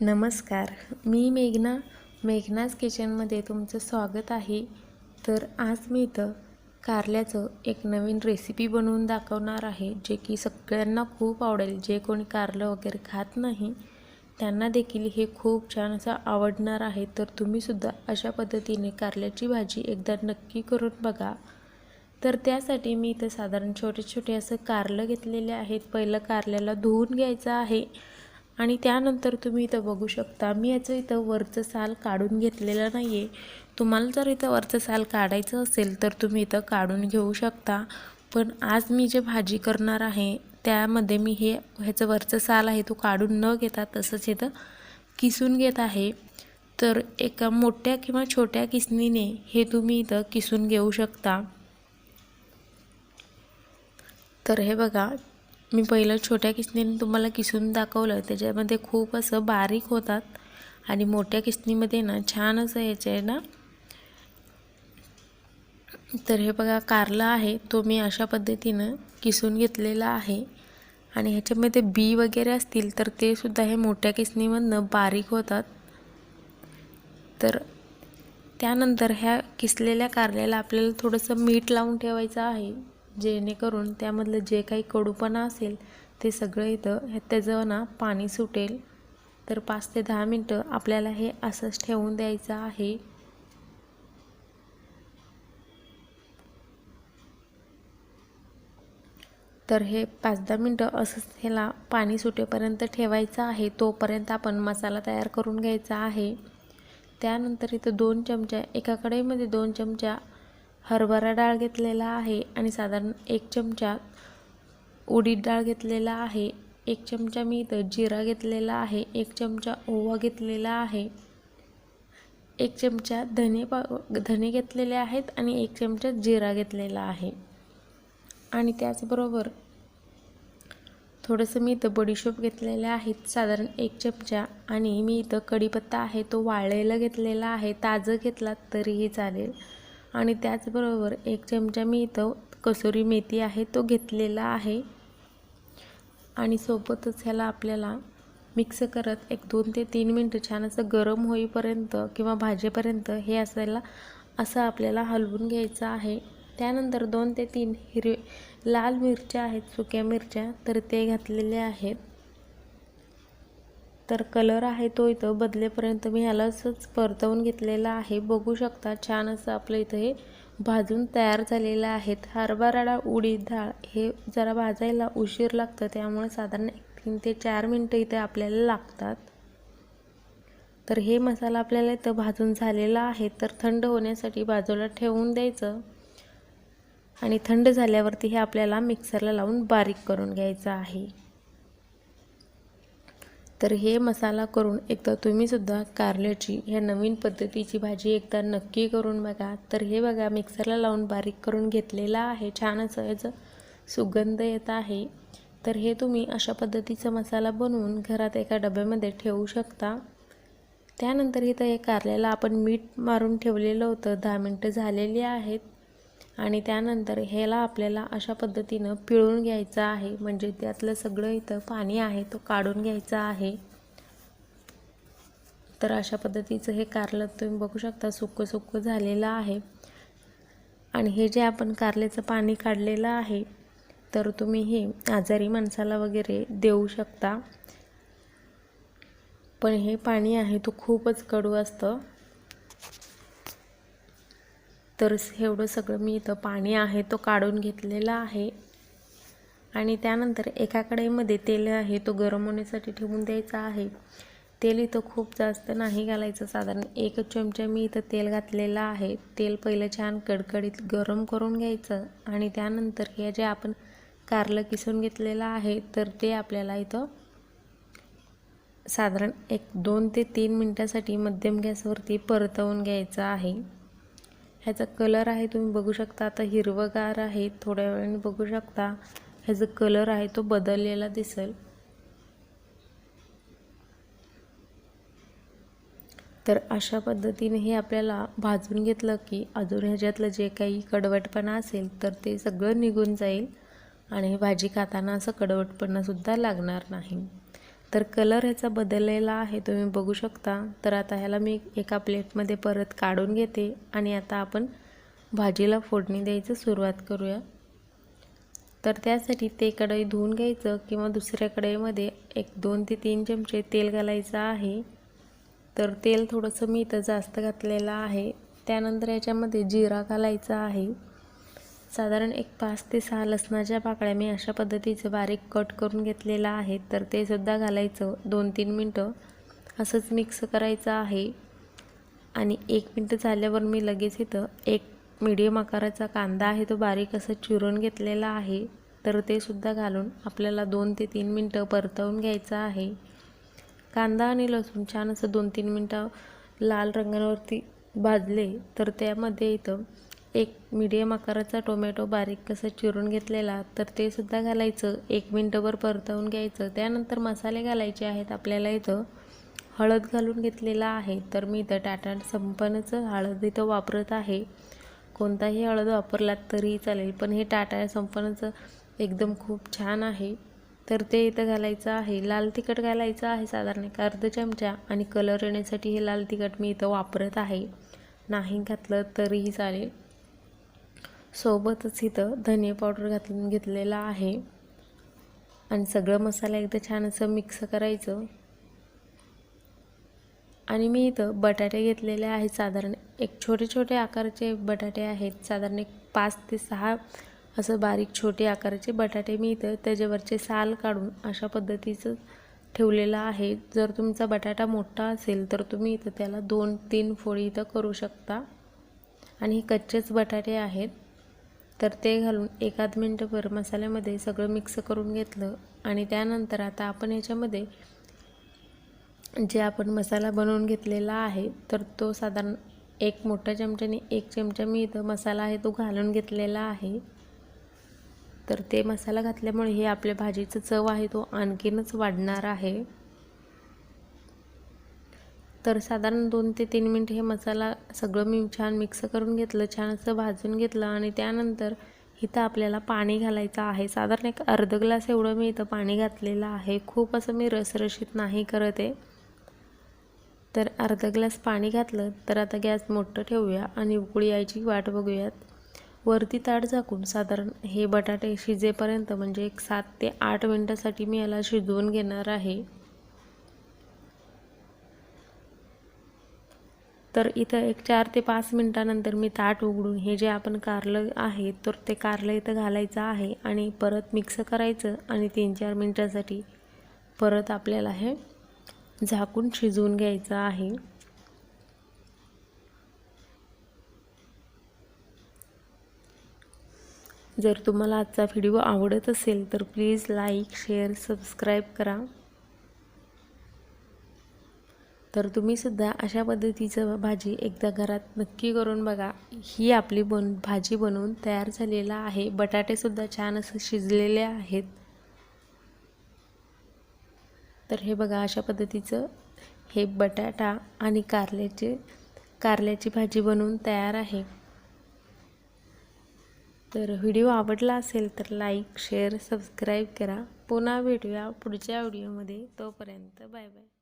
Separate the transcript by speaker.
Speaker 1: नमस्कार मी मेघना मेघनाज किचनमध्ये तुमचं स्वागत आहे. तर आज मी इथं कारल्याचं एक नवीन रेसिपी बनवून दाखवणार आहे जे की सगळ्यांना खूप आवडेल. जे कोणी कारलं वगैरे खात नाही त्यांना देखील हे खूप छान असं आवडणार आहे. तर तुम्हीसुद्धा अशा पद्धतीने कारल्याची भाजी एकदा नक्की करून बघा. तर त्यासाठी मी इथं साधारण छोटे छोटे असं कारलं घेतलेले आहेत. पहिलं कारल्याला धुवून घ्यायचं आहे. आणि त्यानंतर तुम्ही इथं बघू शकता मी याचं इथं वरचं साल काढून घेतलेलं नाही आहे तुम्हाला जर इथं वरचं साल काढायचं असेल तर तुम्ही इथं काढून घेऊ शकता. पण आज मी जे भाजी करणार आहे त्यामध्ये मी हे ह्याचं वरचं साल आहे तो काढून न घेता तसंच इथं किसून घेत आहे. तर एका मोठ्या किंवा छोट्या किसनीने हे तुम्ही इथं किसून घेऊ शकता. तर हे बघा मी पहिलं छोट्या किसणीने तुम्हाला किसून दाखवलं त्याच्यामध्ये खूप असं बारीक होतात आणि मोठ्या किसणीमध्ये ना छान असं याचे आहे ना. तर हे बघा कारला आहे तो मी अशा पद्धतीनं किसून घेतलेला आहे. आणि ह्याच्यामध्ये बी वगैरे असतील तर ते सुद्धा हे मोठ्या किसणीमधनं बारीक होतात. तर त्यानंतर ह्या किसलेल्या कारल्याला आपल्याला थोडंसं मीठ लावून ठेवायचं आहे. जेणेकरून त्यामधलं जे काही कडूपणा असेल ते सगळं इथं त्याचं ना पाणी सुटेल. तर पाच ते दहा मिनटं आपल्याला हे असंच ठेवून द्यायचं आहे. तर हे पाच दहा मिनटं असंच ह्याला पाणी सुटेपर्यंत ठेवायचं आहे. तोपर्यंत आपण मसाला तयार करून घ्यायचा आहे. त्यानंतर इथं दोन चमच्या एका कढईमध्ये दोन चमच्या हरभरा डाळ घेतलेला आहे आणि साधारण एक चमचा उडीद डाळ घेतलेला आहे. एक चमचा मी इथं जिरा घेतलेला आहे. एक चमचा ओवा घेतलेला आहे. एक चमचा धने पा धने घेतलेले आहेत आणि एक चमचा जिरा घेतलेला आहे. आणि त्याचबरोबर थोडंसं मी इथं बडीशोप घेतलेलं आहेत साधारण एक चमचा. आणि मी इथं कढीपत्ता आहे तो वाळलेला घेतलेला आहे. ताजं घेतलात तरीही चालेल. आणि त्याचबरोबर एक चमचा मी इथं कसुरी मेथी आहे तो घेतलेला आहे. आणि सोबतच ह्याला आपल्याला मिक्स करत एक दोन ते तीन मिनटं छान असं गरम होईपर्यंत किंवा भाजेपर्यंत हे असायला असं आपल्याला हलवून घ्यायचं आहे. त्यानंतर दोन ते तीन हिरवे लाल मिरच्या आहेत सुक्या मिरच्या तर ते घातलेले आहेत. तर कलर आहे तो इथं बदलेपर्यंत मी ह्यालाच परतवून घेतलेला आहे. बघू शकता छान असं आपलं इथं हे भाजून तयार झालेलं आहेत हरभरा डाळ उडीद डाळ हे जरा भाजायला उशीर लागतं त्यामुळे साधारण तीन ते चार मिनटं इथे आपल्याला लागतात. तर हे मसाला आपल्याला इथं भाजून झालेला आहे. तर थंड होण्यासाठी बाजूला ठेवून द्यायचं आणि थंड झाल्यावरती हे आपल्याला मिक्सरला लावून बारीक करून घ्यायचं आहे. तर हे मसाला करून एकदा तुम्हीसुद्धा कारल्याची ह्या नवीन पद्धतीची भाजी एकदा नक्की करून बघा. तर हे बघा मिक्सरला लावून बारीक करून घेतलेला आहे. छान असं याचं सुगंध येत आहे. तर हे तुम्ही अशा पद्धतीचा मसाला बनवून घरात एका डब्यामध्ये ठेवू शकता. त्यानंतर इथं हे कारल्याला आपण मीठ मारून ठेवलेलं होतं. दहा मिनटं झालेली आहेत. आणि त्यानंतर ह्याला आपल्याला अशा पद्धतीनं पिळून घ्यायचं आहे. म्हणजे त्यातलं सगळं इथं पाणी आहे तो काढून घ्यायचा आहे. तर अशा पद्धतीचं हे कारलं तुम्ही बघू शकता सुक्कं सुकं झालेलं आहे. आणि हे जे आपण कारल्याचं पाणी काढलेलं आहे तर तुम्ही हे आजारी माणसाला वगैरे देऊ शकता. पण हे पाणी आहे तो खूपच कडू असतं. तर एवढं सगळं मी इथं पाणी आहे तो काढून घेतलेला आहे. आणि त्यानंतर एका कढईमध्ये तेल आहे तो गरम होण्यासाठी ठेवून द्यायचा आहे. तेल इथं खूप जास्त नाही घालायचं साधारण एकच चमचा मी इथं तेल घातलेलं आहे. तेल पहिलं छान कडकडीत गरम करून घ्यायचं आणि त्यानंतर हे जे आपण कारलं किसून घेतलेलं आहे तर ते आपल्याला इथं साधारण एक दोन ते तीन मिनटासाठी मध्यम गॅसवरती परतवून घ्यायचं आहे. ह्याचा कलर आहे तुम्ही बघू शकता. आता हिरवगार आहे थोड्या वेळाने बघू शकता. ह्याचा कलर आहे तो बदललेला दिसेल. तर अशा पद्धतीने हे आपल्याला भाजून घेतलं की अजून ह्याच्यातलं जे काही कडवटपणा असेल तर ते सगळं निघून जाईल. आणि भाजी खाताना असं कडवटपणासुद्धा लागणार नाही. तर कलर ह्याचा बदललेला आहे तुम्ही बघू शकता. तर आता ह्याला मी एका प्लेटमध्ये परत काढून घेते आणि आता आपण भाजीला फोडणी द्यायचं सुरुवात करूया. तर त्यासाठी ते कढई धुवून घ्यायचं किंवा दुसऱ्या कढईमध्ये एक दोन ते तीन चमचे तेल घालायचं आहे. तर तेल थोडंसं मी इथं जास्त घातलेलं आहे. त्यानंतर याच्यामध्ये जिरा घालायचा आहे. साधारण एक पाच ते सहा लसणाच्या पाकळ्या मी अशा पद्धतीचं बारीक कट करून घेतलेलं आहे तर ते सुद्धा घालायचं. दोन तीन मिनटं असंच मिक्स करायचं आहे. आणि एक मिनटं झाल्यावर मी लगेच इथं एक मीडियम आकाराचा कांदा आहे तो बारीक असं चिरून घेतलेला आहे. तर ते सुद्धा घालून आपल्याला दोन ते तीन मिनटं परतवून घ्यायचं आहे. कांदा आणि लसूण छान असं दोन तीन मिनटं लाल रंगावरती भाजले तर त्यामध्ये इथं एक मीडियम आकाराचा टोमॅटो बारीक कसं चिरून घेतलेला तर ते सुद्धा घालायचं. एक मिनटंभर परतवून घ्यायचं. त्यानंतर मसाले घालायचे आहेत आपल्याला इथं. हळद घालून घेतलेला आहे तर मी इथं टाटा संपन्नचं हळद इथं वापरत आहे. कोणताही हळद वापरलात तरीही चालेल पण हे टाटा संपन्नचं एकदम खूप छान आहे. तर ते इथं घालायचं आहे. लाल तिखट घालायचं आहे साधारण एक अर्ध चमचा आणि कलर येण्यासाठी हे लाल तिखट मी इथं वापरत आहे. नाही घातलं तरीही चालेल. सोबतच इथं धने पावडर घातून घेतलेला आहे. आणि सगळं मसाला एकदा छान असं मिक्स करायचं. आणि मी इथं बटाटे घेतलेले आहेत. साधारण एक छोटे छोटे आकाराचे बटाटे आहेत. साधारण एक पाच ते सहा असं बारीक छोटे आकाराचे बटाटे मी इथं त्याच्यावरचे साल काढून अशा पद्धतीचं ठेवलेलं आहे. जर तुमचा बटाटा मोठा असेल तर तुम्ही इथं त्याला दोन तीन फोडी इथं करू शकता. आणि हे कच्चेच बटाटे आहेत. तर ते घालून एकाद मिनटंभर मसाल्यामध्ये सगळं मिक्स करून घेतलं आणि त्यानंतर आता आपण याच्यामध्ये जे आपण मसाला बनवून घेतलेला आहे तर तो साधारण एक मोठ्या चमच्याने एक चमचा मी इथं मसाला आहे तो घालून घेतलेला आहे. तर ते मसाला घातल्यामुळे हे आपल्या भाजीचं चव आहे तो आणखीनच वाढणार आहे. तर साधारण दोन ते तीन मिनट हे मसाला सगळं मी छान मिक्स करून घेतलं छान असं भाजून घेतलं आणि त्यानंतर इथं आपल्याला पाणी घालायचं आहे. साधारण एक अर्ध ग्लास एवढं मी इथं पाणी घातलेलं आहे. खूप असं मी रसरशीत नाही करत. आहे तर अर्धा ग्लास पाणी घातलं तर आता गॅस मोठं ठेवूया आणि उकळी यायची वाट बघूयात. वरती ताट झाकून साधारण हे बटाटे शिजेपर्यंत म्हणजे एक सात ते आठ मिनटासाठी मी याला शिजवून घेणार आहे. तर इथं एक चार ते पाच मिनटानंतर मी ताट उघडून हे जे आपण कारलं आहे तर ते कारलं इथं घालायचं आहे आणि परत मिक्स करायचं आणि तीन चार मिनटासाठी परत आपल्याला हे झाकून शिजवून घ्यायचं आहे. जर तुम्हाला आजचा व्हिडिओ आवडत असेल तर प्लीज लाईक शेअर सबस्क्राईब करा. तर तुम्हीसुद्धा अशा पद्धतीचं भाजी एकदा घरात नक्की करून बघा. ही आपली बन भाजी बनवून तयार झालेला आहे. बटाटेसुद्धा छान असं शिजलेले आहेत. तर हे बघा अशा पद्धतीचं हे बटाटा आणि कारल्याचे कारल्याची भाजी बनवून तयार आहे. तर व्हिडिओ आवडला असेल तर लाईक शेअर सबस्क्राईब करा. पुन्हा भेटूया पुढच्या व्हिडिओमध्ये. तोपर्यंत बाय बाय.